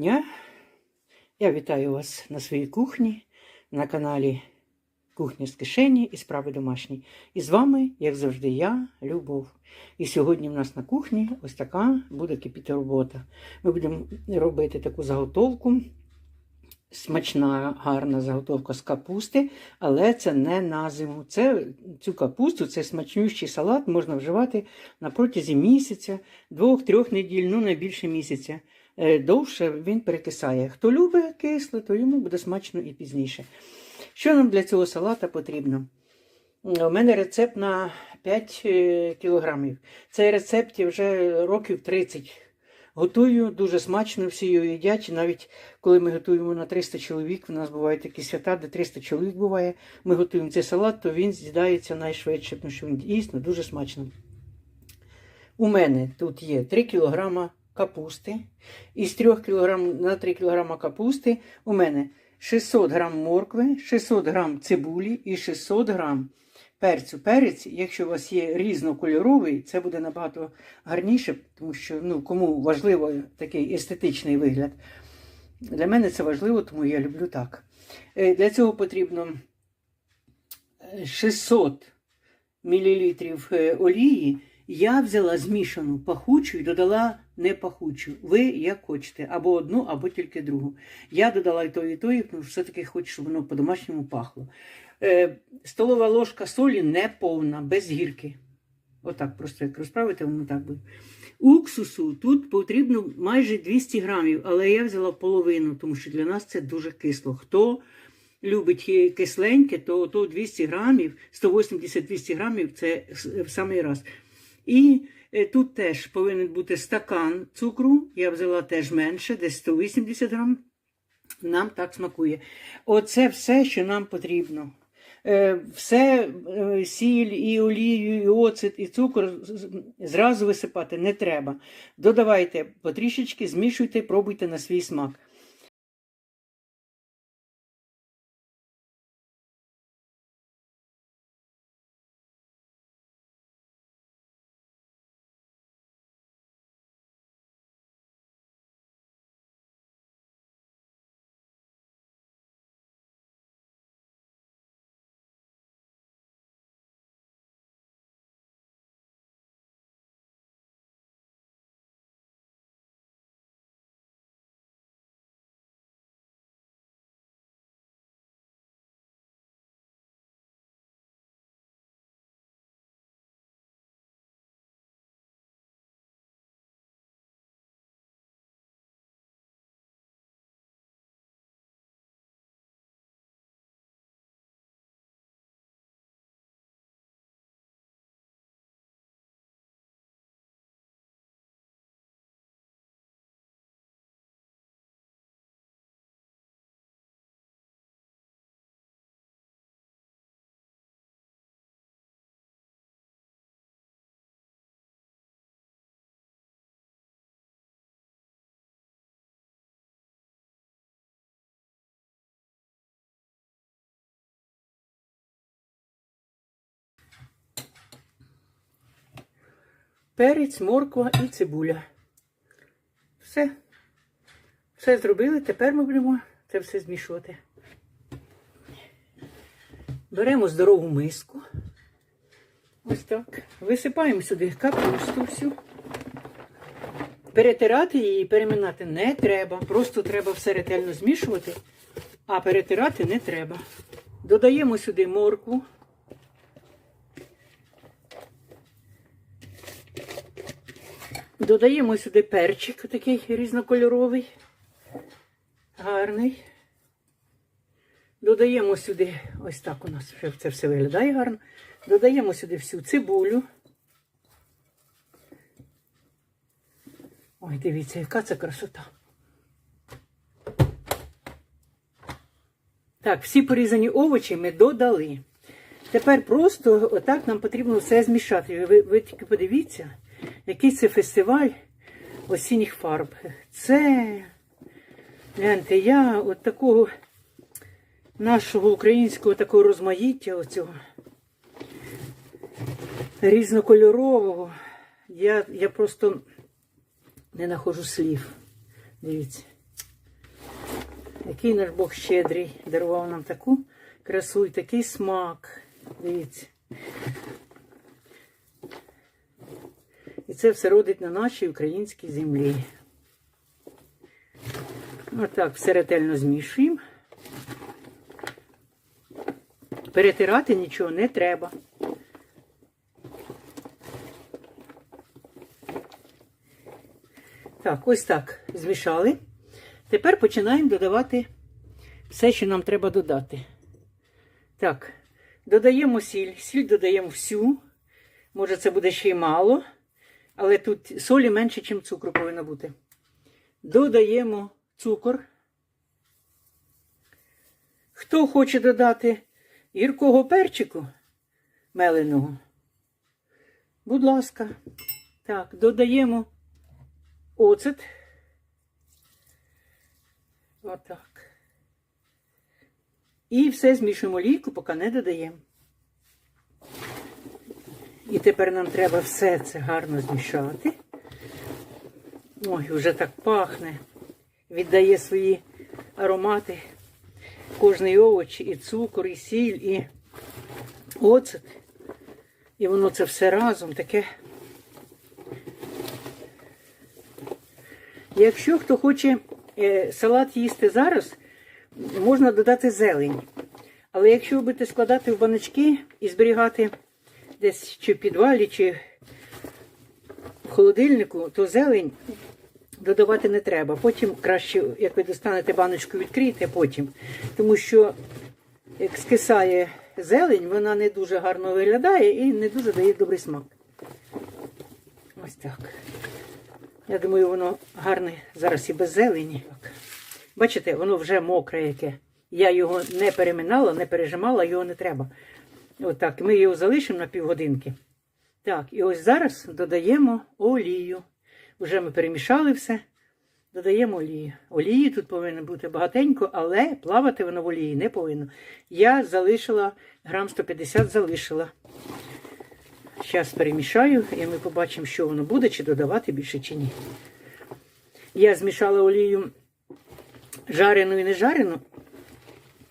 дня. Я вітаю вас на своїй кухні, на каналі Кухня з кишені і справи домашні. І з вами, як завжди, я, Любов. І сьогодні в нас на кухні ось така буде кипіти робота. Ми будемо робити таку заготовку. Смачна, гарна заготовка з капусти, але це не на зиму. Це, цю капусту, це смачнющий салат можна вживати на протязі місяця, двох-трьох неділь, ну найбільше місяця. Е, Довше він перекисає. Хто любить кисле, то йому буде смачно і пізніше. Що нам для цього салата потрібно? У мене рецепт на 5 е, кілограмів. Цей рецепт я вже років 30 готую, дуже смачно, всі його їдять. Навіть коли ми готуємо на 300 чоловік, у нас бувають такі свята, де 300 чоловік буває, ми готуємо цей салат, то він з'їдається найшвидше, тому що він дійсно дуже смачний. У мене тут є 3 кілограма капусти. Із 3 кг на 3 кг капусти у мене 600 грам моркви, 600 грам цибулі і 600 грам перцю. Перець, якщо у вас є різнокольоровий, це буде набагато гарніше, тому що ну, кому важливо такий естетичний вигляд. Для мене це важливо, тому я люблю так. Е, Для цього потрібно е, 600 мл олії. Я взяла змішану пахучу і додала не пахучу. Ви як хочете, або одну, або тільки другу. Я додала і то, і то, тому що все-таки хочу, щоб воно по-домашньому пахло. Е, столова ложка солі не повна, без гірки. Отак просто як розправити, воно так буде. Уксусу тут потрібно майже 200 грамів, але я взяла половину, тому що для нас це дуже кисло. Хто любить кисленьке, то, то 200 грамів, 180-200 грамів це в самий раз. І е, тут теж повинен бути стакан цукру. Я взяла теж менше, десь 180 грам. Нам так смакує. Оце все, що нам потрібно. Е, Все, е, сіль, і олію, і оцет, і цукор зразу висипати не треба. Додавайте потрішечки, змішуйте, пробуйте на свій смак. Перець, морква і цибуля. Все. Все зробили. Тепер ми будемо це все змішувати. Беремо здорову миску. Ось так. Висипаємо сюди капусту всю. Перетирати її, переминати не треба. Просто треба все ретельно змішувати, а перетирати не треба. Додаємо сюди моркву. Додаємо сюди перчик такий різнокольоровий, гарний. Додаємо сюди, ось так у нас це все виглядає гарно. Додаємо сюди всю цибулю. Ой, дивіться, яка це красота. Так, всі порізані овочі ми додали. Тепер просто отак нам потрібно все змішати. Ви, ви тільки подивіться, який це фестиваль осінніх фарб. Це, гляньте, я от такого нашого українського такого розмаїття, оцього різнокольорового. Я, я просто не знаходжу слів. Дивіться. Який наш Бог щедрий, дарував нам таку красу і такий смак. Дивіться. Це все родить на нашій українській землі. Отак все ретельно змішуємо. Перетирати нічого не треба. Так, ось так змішали. Тепер починаємо додавати все, що нам треба додати. Так, додаємо сіль. Сіль додаємо всю. Може, це буде ще й мало, але тут солі менше, ніж цукру повинно бути. Додаємо цукор. Хто хоче додати гіркого перчику меленого? Будь ласка. Так, додаємо оцет. Отак. І все змішуємо олійку, поки не додаємо. І тепер нам треба все це гарно змішати. Ой, вже так пахне. Віддає свої аромати. Кожний овоч, і цукор, і сіль, і оцет. І воно це все разом таке. Якщо хто хоче е, салат їсти зараз, можна додати зелень. Але якщо ви будете складати в баночки і зберігати десь чи в підвалі, чи в холодильнику, то зелень додавати не треба. Потім краще, як ви достанете баночку, відкрийте потім. Тому що як скисає зелень, вона не дуже гарно виглядає і не дуже дає добрий смак. Ось так. Я думаю, воно гарне зараз і без зелені. Бачите, воно вже мокре яке. Я його не переминала, не пережимала, його не треба. Отак, ми його залишимо на півгодинки. Так, і ось зараз додаємо олію. Вже ми перемішали все. Додаємо олію. Олії тут повинно бути багатенько, але плавати воно в олії не повинно. Я залишила грам 150 залишила. Зараз перемішаю і ми побачимо, що воно буде, чи додавати більше, чи ні. Я змішала олію жарену і не жарену.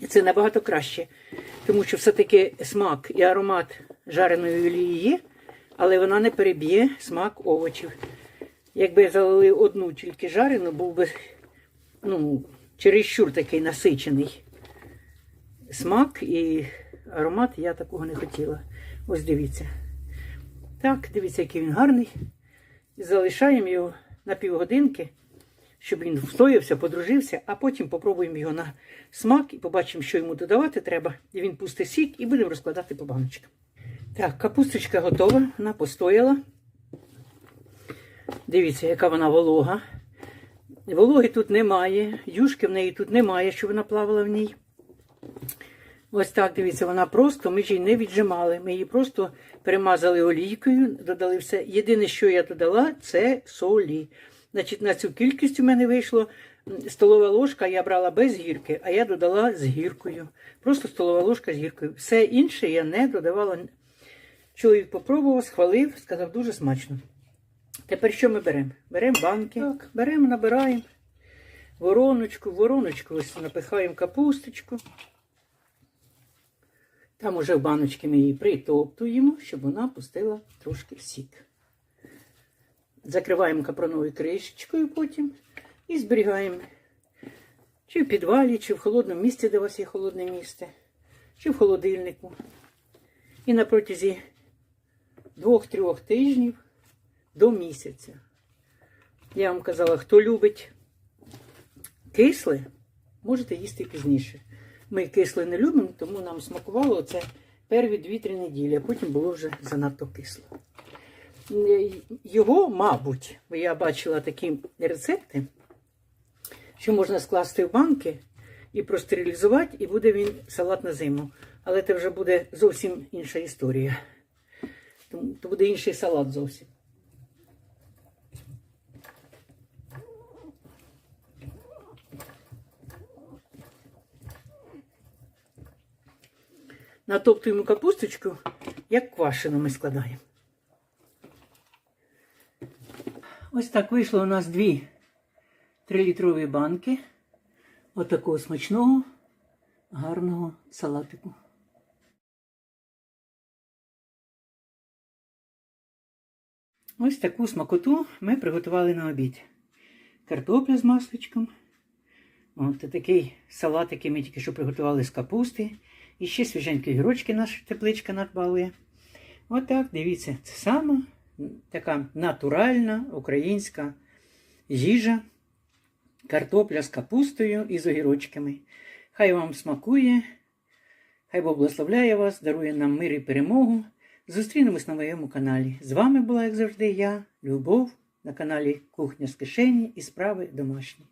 І це набагато краще. Тому що все-таки смак і аромат жареної олії є, але вона не переб'є смак овочів. Якби залили одну тільки жарену, був би ну, чересчур такий насичений смак і аромат я такого не хотіла. Ось дивіться. Так, дивіться, який він гарний. Залишаємо його на півгодинки, щоб він встоявся, подружився, а потім попробуємо його на смак і побачимо, що йому додавати треба. І він пустить сік і будемо розкладати по баночкам. Так, капусточка готова, вона постояла. Дивіться, яка вона волога. Вологи тут немає, юшки в неї тут немає, що вона плавала в ній. Ось так, дивіться, вона просто, ми ж її не віджимали. Ми її просто перемазали олійкою, додали все. Єдине, що я додала, це солі. Значить, на цю кількість у мене вийшло столова ложка, я брала без гірки, а я додала з гіркою. Просто столова ложка з гіркою. Все інше я не додавала. Чоловік попробував, схвалив, сказав, дуже смачно. Тепер що ми беремо? Беремо банки, так, беремо, набираємо вороночку, вороночку ось напихаємо капусточку. Там уже в баночки ми її притоптуємо, щоб вона пустила трошки сік. Закриваємо капроновою кришечкою потім і зберігаємо. Чи в підвалі, чи в холодному місці, де у вас є холодне місце, чи в холодильнику. І на протязі двох-трьох тижнів до місяця. Я вам казала, хто любить кисле, можете їсти пізніше. Ми кисле не любимо, тому нам смакувало це перві 2-3 неділі, а потім було вже занадто кисло. Його, мабуть, бо я бачила такі рецепти, що можна скласти в банки і простерилізувати, і буде він салат на зиму. Але це вже буде зовсім інша історія. То буде інший салат зовсім. Натоптуємо капусточку, як квашену ми складаємо. Ось так вийшло у нас дві 3-літрові банки. отакого смачного, гарного салатику. Ось таку смакоту ми приготували на обід. Картопля з масличком. От такий салат, який ми тільки що приготували з капусти. І ще свіженькі гірочки наша тепличка надбалує. Отак, дивіться, це сама така натуральна українська їжа. Картопля з капустою і з огірочками. Хай вам смакує, хай Бог благословляє вас, дарує нам мир і перемогу. Зустрінемось на моєму каналі. З вами була, як завжди, я, Любов, на каналі Кухня з кишені і справи домашні.